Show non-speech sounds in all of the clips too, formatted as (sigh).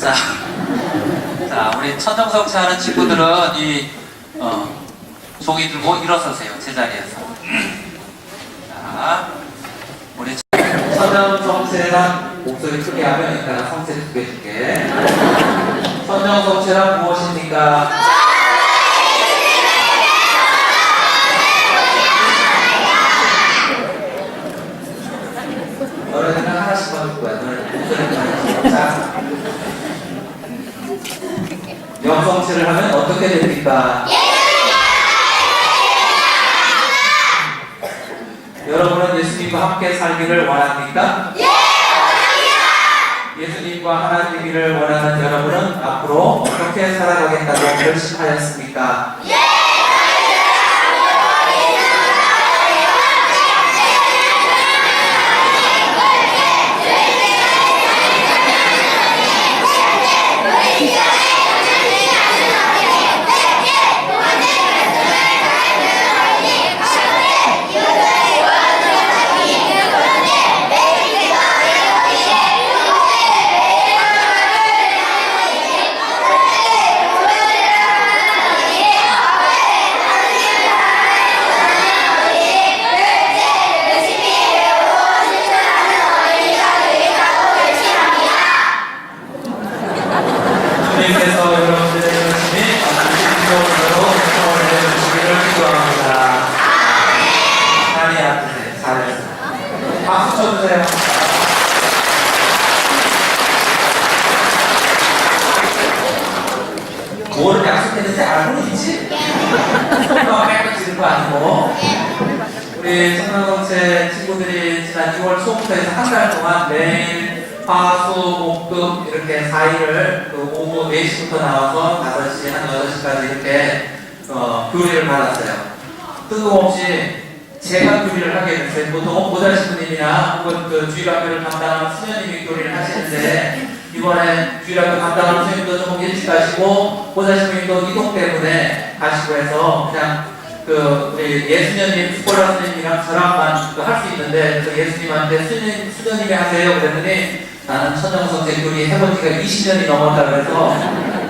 자, 자, 우리 천정성체 하는 친구들은 이, 어, 종이 들고 일어서세요. 제자리에서. 자, 우리 천정성체란 목소리 크게 하면 이따가 성체 두개 줄게. 천정성체란 무엇입니까? 너네는 하나씩 받을 거야. 너네 목소리 자. 영성체를 하면 어떻게 됩니까? 여러분은 예수님과 함께 살기를 원합니까? 예수님과 하나님이를 원하는 여러분은 앞으로 어떻게 살아가겠다고 결심하였습니까? 주님께서 여러분들의 열심히 기도로 성원을 해주시기를 기도합니다. 다리 아프세요. 잘했어요. 박수 쳐주세요. 뭐를 약속했는지 알고는 있지? 어, 깨끗이 들거 아니고. 우리 청남공채 친구들이 지난 6월 초부터 해서 한 달 동안 매일 화, 수, 목, 금 이렇게 4일을 그 오후 4시부터 나와서 5시, 한 8시까지 이렇게 어, 교리를 받았어요. 뜬금 없이 제가 교리를 하게 됐어요. 보통 보달신부님이나 혹은 그 주일학교를 담당하는 수녀님이 교리를 하시는데 이번에 주일학교 담당하는 선생님도 조금 일찍 가시고 보달신부님도 이동 때문에 가시고 해서 그냥 그 우리 예수님님 스콜라 선생님이랑 저랑만 할수 있는데 그래서 예수님한테 수녀님, 수녀님이 하세요 그랬더니 나는 천정성제 교리 해본 지가 20년이 넘었다 그래서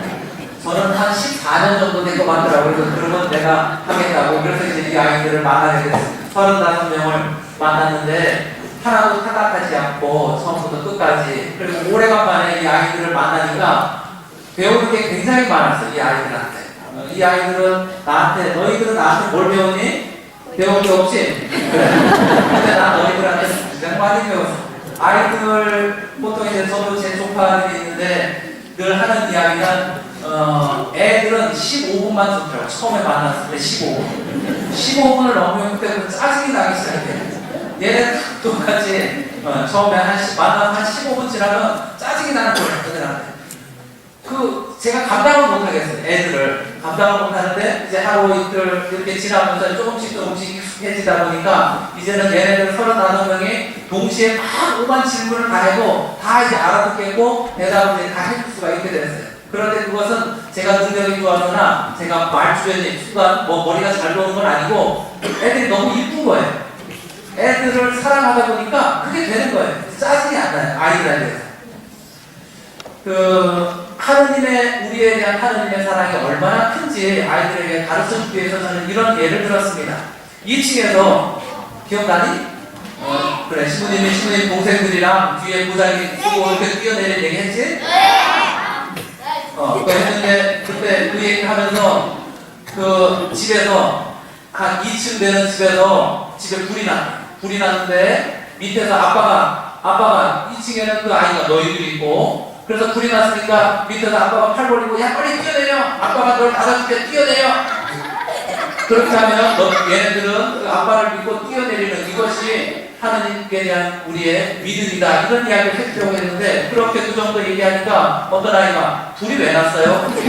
저는 한 14년 정도 된 것 같더라고요. 그래서 그러면 내가 하겠다고 그래서 이제 이 아이들을 만나게 됐어요. 35명을 만났는데 하나도 타락하지 않고 처음부터 끝까지 그리고 오래간만에 이 아이들을 만나니까 배우는 게 굉장히 많았어요. 이 아이들한테. 어, 이 아이들은 나한테 너희들은 나한테 뭘 배웠니? 배운 게 없지? 근데 나 너희들한테 굉장히 많이 배웠어. 아이들 보통 이제 저도 제 조카들이 있는데 늘 하는 이야기는 어, 애들은 15분만 듣더라고 처음에 만났을 때 15분. 15분을 넘으면 그때부터 짜증이 나기 시작해. 얘네 똑같이 어, 처음에 한 시- 만나서 한 15분 지나면 짜증이 나는 거예요 그들한테. 그 제가 감당을 못하겠어요 애들을. 감당을 못하는데 이제 하루 이틀 이렇게 지나면서 조금씩 조금씩 익숙해지다 보니까 이제는 얘네들 서른다섯 명이 동시에 막 오만 질문을 다 해도 다 이제 알아듣겠고 대답을 이제 다 해줄 수가 있게 됐어요. 그런데 그것은 제가 능력이 좋아서나 제가 말주변이 순간 뭐 머리가 잘 노는 건 아니고 애들이 너무 이쁜 거예요. 애들을 사랑하다 보니까 그게 되는 거예요. 짜증이 안 나요. 아이들에 대해서. 그 하느님의 우리에 대한 하느님의 사랑이 얼마나 큰지 아이들에게 가르쳐 주기 위해서 저는 이런 예를 들었습니다. 2층에서 기억나니? 어, 그래 신부님이 신부님 동생들이랑 뒤에 부장이 쓰고 이렇게 뛰어내린 얘기 했지? 어, 그거 했는데 그때 그 얘기 하면서 그 집에서 한 2층 되는 집에서 집에 불이 나 불이 났는데 밑에서 아빠가 아빠가 2층에는 그 아이가 너희들이 있고 그래서 불이 났으니까 밑에서 아빠가 팔 벌리고 야 빨리 뛰어내려. 아빠가 널 받아줄게 뛰어내려. 그렇게 하면 너, 얘네들은 그 아빠를 믿고 뛰어내리는 이것이 하나님께 대한 우리의 믿음이다. 이런 이야기를 해주려고 했는데 그렇게 그 정도 얘기하니까 어떤 아이가 불이 왜 났어요? (laughs) 불이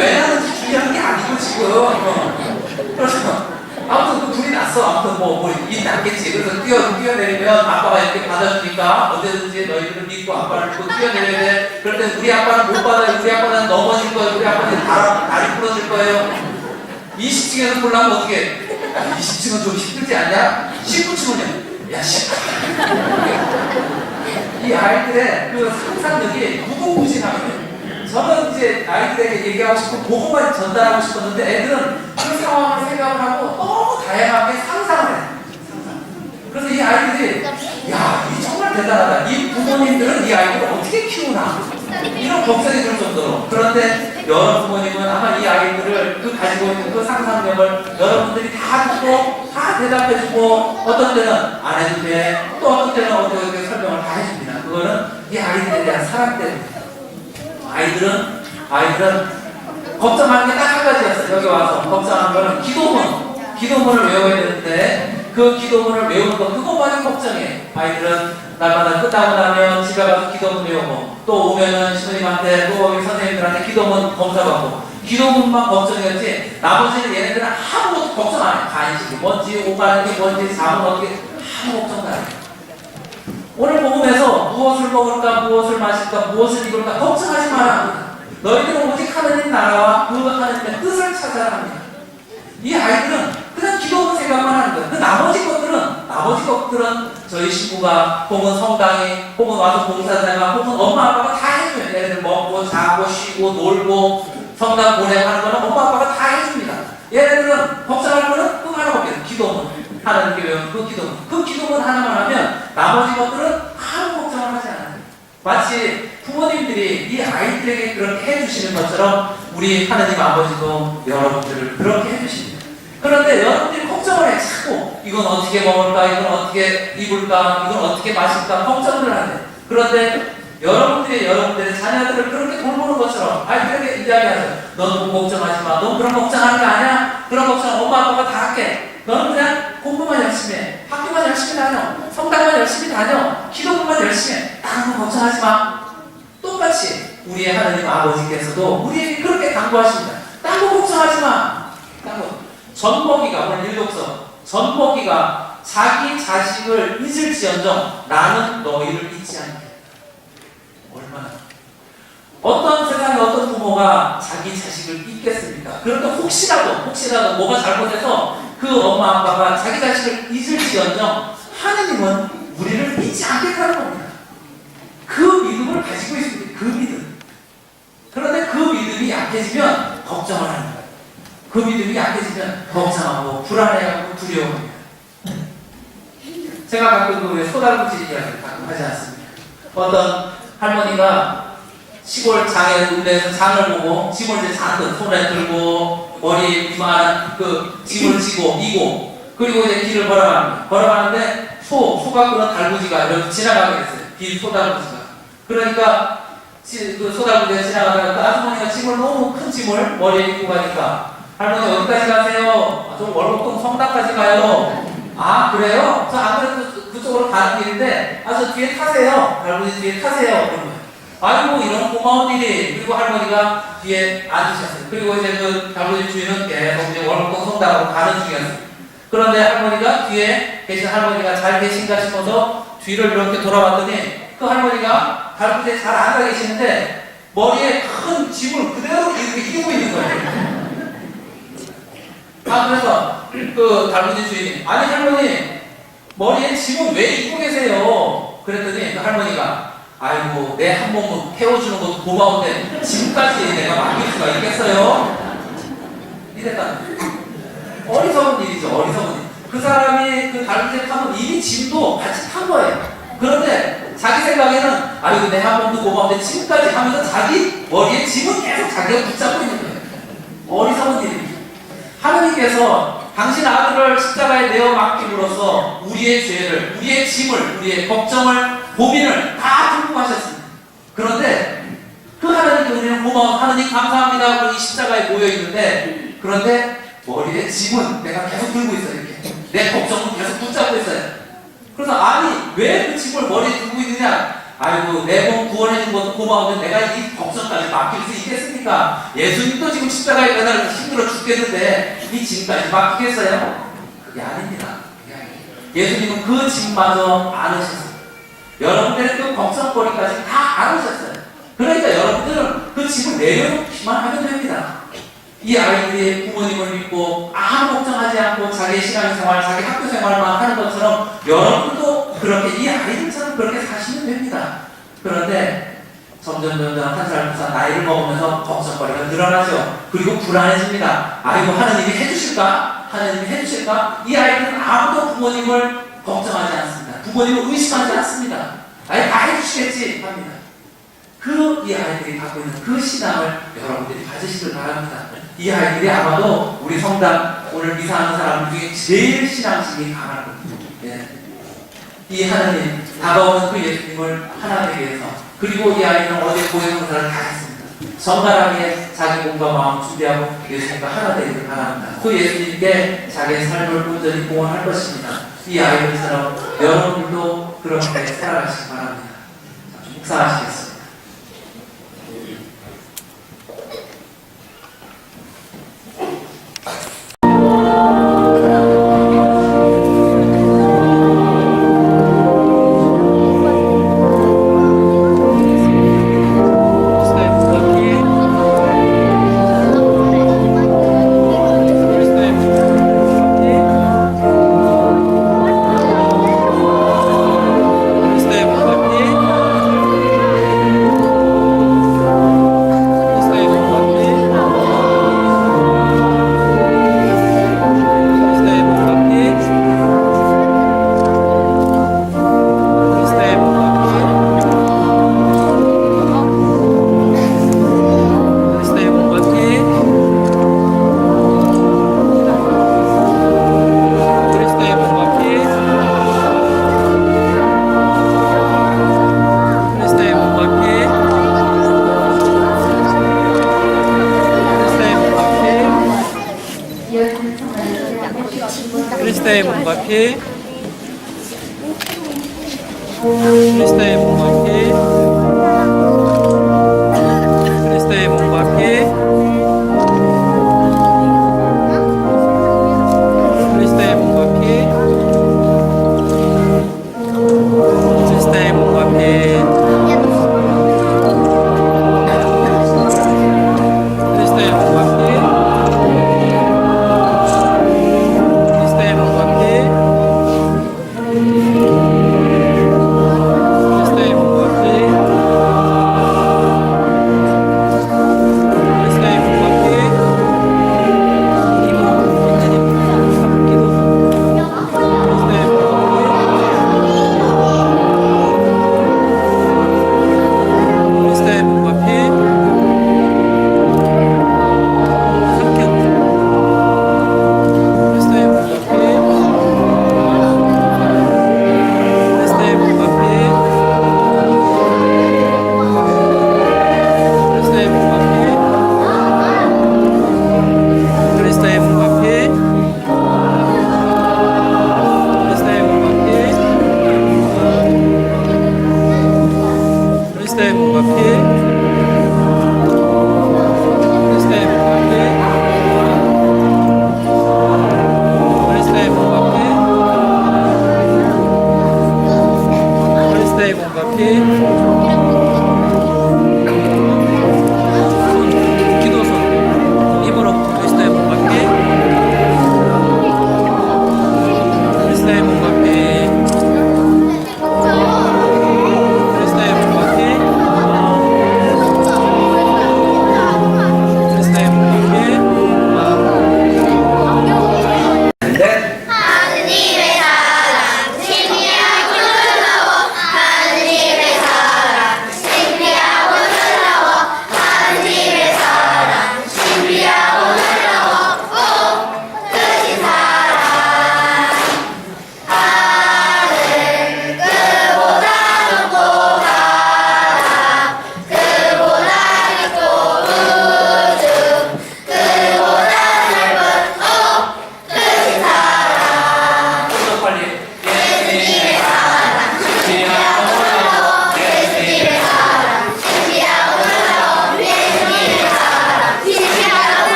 왜 나는지 중요한 게 아니고 지금. 어. 그래서 아무튼 그 불이 났어. 아무튼 뭐, 뭐 일이 났겠지. 그래서 뛰어, 뛰어내리면 아빠가 이렇게 받아주니까 언제든지 너희들을 믿고 아빠를 믿고 뛰어내려야 돼. 그럴 때 우리 아빠는 못 받아요. 우리 아빠는 넘어질 거예요. 우리 아빠는 다리, 부러질 거예요. 20층에서 불나면 어떻게 해? 20층은 좀 힘들지 않냐? 19층은요? 야, 씨. 이 아이들의 그 상상력이 무궁무진하거든요. 저는 이제 아이들에게 얘기하고 싶은 그것만 전달하고 싶었는데 애들은 그 상황을 생각을 하고 너무 다양하게 상상을 해요. 그래서 이 아이들이 야, 이 정말 대단하다. 이 부모님들은 이 아이들을 어떻게 키우나 이런 걱정이 들 정도로 그런데 여러 부모님은 아마 이 아이들을 그 가지고 있는 그 상상력을 여러분들이 다 듣고 다 대답해주고 어떤 때는 안 해도 돼. 또 어떤 때는 어떻게 설명을 다 해줍니다. 그거는 이 아이들에 대한 사랑 때문입니다. 아이들은 아이들은 걱정하는 게 딱 한 가지였어요. 여기 와서 걱정하는 거는 기도문, 기도문을 외워야 되는데 그 기도문을 외우는 거 그것만이 걱정이에요. 아이들은 날마다 끝나고 나면 집에 가서 기도문 외우고 또 오면은 신부님한테 또 선생님들한테 기도문 검사받고 기도문만 걱정이었지 나머지는 얘네들은 아무것도 걱정 안 해요. 간식이 뭔지 옷 가는 게 뭔지 잠은 어떻게 아무 걱정도 안 해요. 오늘 복음에서 무엇을 먹을까, 무엇을 마실까, 무엇을 입을까 걱정하지 마라. 너희들은 오직 하나님 나라와 그 하나님의 뜻을 찾아라. 이 아이들은 그냥 기도하는 생각만 하는 거예요. 그 나머지 것들은 나머지 것들은 저희 신부가 혹은 성당이 혹은 와서 봉사자가 혹은 엄마 아빠가 다 해줘요. 얘네들 먹고 자고 쉬고 놀고 성당 보내고 하는 거는 엄마 아빠가 다 해줍니다. 얘네들은 걱정할 거는 그 하나 밖에 없어요. 기도문. 하나님께 외운 그 기도문. 그 기도문 하나만 하면 나머지 것들은 아무 걱정을 하지 않아요. 마치 부모님들이 이 아이들에게 그렇게 해주시는 것처럼 우리 하나님 아버지도 여러분들을 그렇게 해주십니다. 그런데 여러분들이 걱정을 해 자꾸 이건 어떻게 먹을까, 이건 어떻게 입을까, 이건 어떻게 마실까 걱정을 하네. 그런데 여러분들이 여러분들의 자녀들을 그렇게 돌보는 것처럼 아이들에게 이야기하죠. 넌 걱정하지 마. 넌 그런 걱정하는 거 아니야. 그런 걱정 엄마 아빠가 다 할게. 너는 그냥 공부만 열심히 해. 학교만 열심히 다녀. 성당만 열심히 다녀. 기도만 열심히 해. 다른 거 걱정하지 마. 똑같이 우리의 하나님 아버지께서도 우리에게 그렇게 당부하십니다. 딴거 걱정하지 마. 딴 거. 전먹이가 오늘 일독서 전먹이가 자기 자식을 잊을지언정 나는 너희를 잊지 않게. 얼마나 어떤 세상에 어떤 부모가 자기 자식을 잊겠습니까? 그런데 혹시라도 혹시라도 뭐가 잘못해서 그 엄마 아빠가 자기 자식을 잊을지언정 하느님은 우리를 잊지 않겠다는 겁니다. 그 믿음을 가지고 있습니다. 그 믿음. 그런데 그 믿음이 약해지면 걱정을 거예요. 그 믿음이 약해지면 걱정하고 불안해하고 두려워합니다. 제가 가끔 그 소달구지 이야기를 가끔 하지 않습니까? 어떤 할머니가 시골 장에 군대에서 장을 보고 이제 잔뜩 손에 들고 머리에 이만한 그 짐을 지고 이고 그리고 이제 길을 걸어갑니다. 걸어가는데 소, 소가 끄는 달구지가 이렇게 지나가게 됐어요. 빈 소달구지가. 그러니까 지- 그 소달구지가 지나가다가 그 아주머니가 짐을 너무 큰 짐을 머리에 입고 가니까 할머니 어디까지 가세요? 아, 저 월곡동 성당까지 가요. 아 그래요? 저 안 그래도 그- 그쪽으로 가는 길인데 아 저 뒤에 타세요. 할머니 뒤에 타세요. 아이고 이런 고마운 일이 그리고 할머니가 뒤에 앉으셨어요. 그리고 이제 그 할머니 주인은 계속 이제 월곡동 성당으로 가는 중이었어요. 그런데 할머니가 뒤에 계신 할머니가 잘 계신가 싶어서 뒤를 이렇게 돌아봤더니 그 할머니가 달구지에 잘 앉아 계시는데 머리에 큰 짐을 그대로 이렇게 이고 있는 거예요. 아 그래서 그 달구지 주인이 아니 할머니 머리에 짐을 왜 입고 계세요? 그랬더니 그 할머니가 아이고 내 한 몸을 태워주는 것도 고마운데 짐까지 내가 맡길 수가 있겠어요? 이랬다. 어리석은 일이죠 어리석은 일. 그 사람이 그 달구지에 타면 이미 짐도 같이 탄 거예요. 그런데 자기 생각에는 아이고 내 한 몸도 고마운데 짐까지 하면서 자기 머리에 짐은 계속 자기가 붙잡고 있는 거예요. 어리석은 일입니다. 하느님께서 당신 아들을 십자가에 내어 맡김으로써 우리의 죄를, 우리의 짐을, 우리의 걱정을, 고민을 다 들고 가셨습니다. 그런데 그 하나님께 우리는 고마운 하나님 감사합니다 하고 이 십자가에 모여 있는데 그런데 머리에 짐은 내가 계속 들고 있어요 이렇게 내 걱정은 계속 붙잡고 있어요. 그래서 아니 왜 그 짐을 머리에 들고 있느냐? 아이고 내 몸 구원해 준 것도 고마운데 내가 이 걱정까지 맡길 수 있겠습니까? 예수님도 지금 십자가에 매달 힘들어 죽겠는데 이 짐까지 맡기겠어요? 그게 아닙니다. 예수님은 그 짐마저 안으셨어요. 여러분들의 그 걱정거리까지 다 안으셨어요. 그러니까 여러분들은 그 짐을 내려놓기만 하면 됩니다. 이 아이들이 부모님을 믿고 아무 걱정하지 않고 자기의 신앙생활, 자기 학교 생활만 하는 것처럼 여러분도 그렇게 이 아이들처럼 그렇게 사시면 됩니다. 점점 점점 두살 나이를 먹으면서 걱정거리가 늘어나죠. 그리고 불안해집니다. 아이고 하나님이 해주실까? 하나님이 해주실까? 이 아이들은 아무도 부모님을 걱정하지 않습니다. 부모님을 의심하지 않습니다. 아예 다 해주시겠지 합니다. 그 이 아이들이 갖고 있는 그 신앙을 여러분들이 가지시길 바랍니다. 이 아이들이 아마도 우리 성당 오늘 미사하는 사람 중에 제일 신앙심이 강할 겁니다. 예. 이 하나님 다가오는 그 예수님을 하나 되게 해서 그리고 이 아이는 어제 고해성사를 다 했습니다. 정갈하게 자기 몸과 마음 준비하고 예수님과 하나 되기를 바랍니다. 그 예수님께 자기의 삶을 온전히 공헌할 것입니다. 이 아이들처럼 여러분도 그렇게 살아가시기 바랍니다. 묵상하시겠습니다. 네.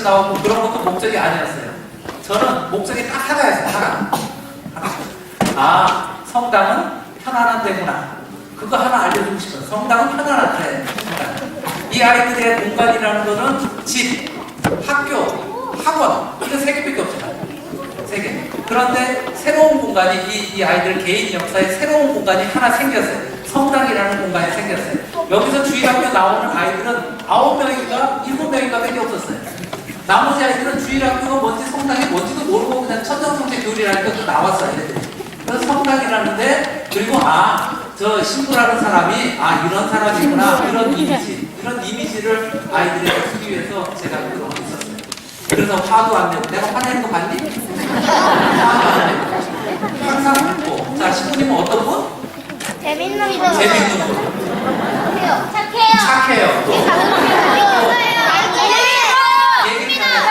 열심히 나오고 그런 것도 목적이 아니었어요. 저는 목적이 딱 하나였어요. 하나. 하나. 아 성당은 편안한 데구나. 그거 하나 알려주고 싶어요. 성당은 편안한 데. 이 아이들의 공간이라는 거는 집, 학교, 학원 이거 세 개밖에 없잖아요. 세 개. 그런데 새로운 공간이 이, 이 아이들 개인 역사에 새로운 공간이 하나 생겼어요. 성당이라는 공간이 생겼어요. 여기서 주일학교 나오는 아이들은 아홉 명인가 일곱 명인가밖에 없었어요. 나머지 아이들은 주일학교가 뭔지 성당이 뭔지도 모르고 그냥 천정성체 교리라니까 또 나왔어요. 애들이. 그래서 성당이라는데 그리고 아 저 신부라는 사람이 아 이런 사람이구나 이런 이미지 이런 이미지를 아이들에게 주기 위해서 제가 그걸 있었어요. 그래서 화도 안 내고 내가 화내는 거 봤니? 화도 안 내고 항상 웃고 자 신부님은 어떤 분? 재밌는 거. 재밌는 분 착해요. 착해요. 착해요 또 얘기 잘해요.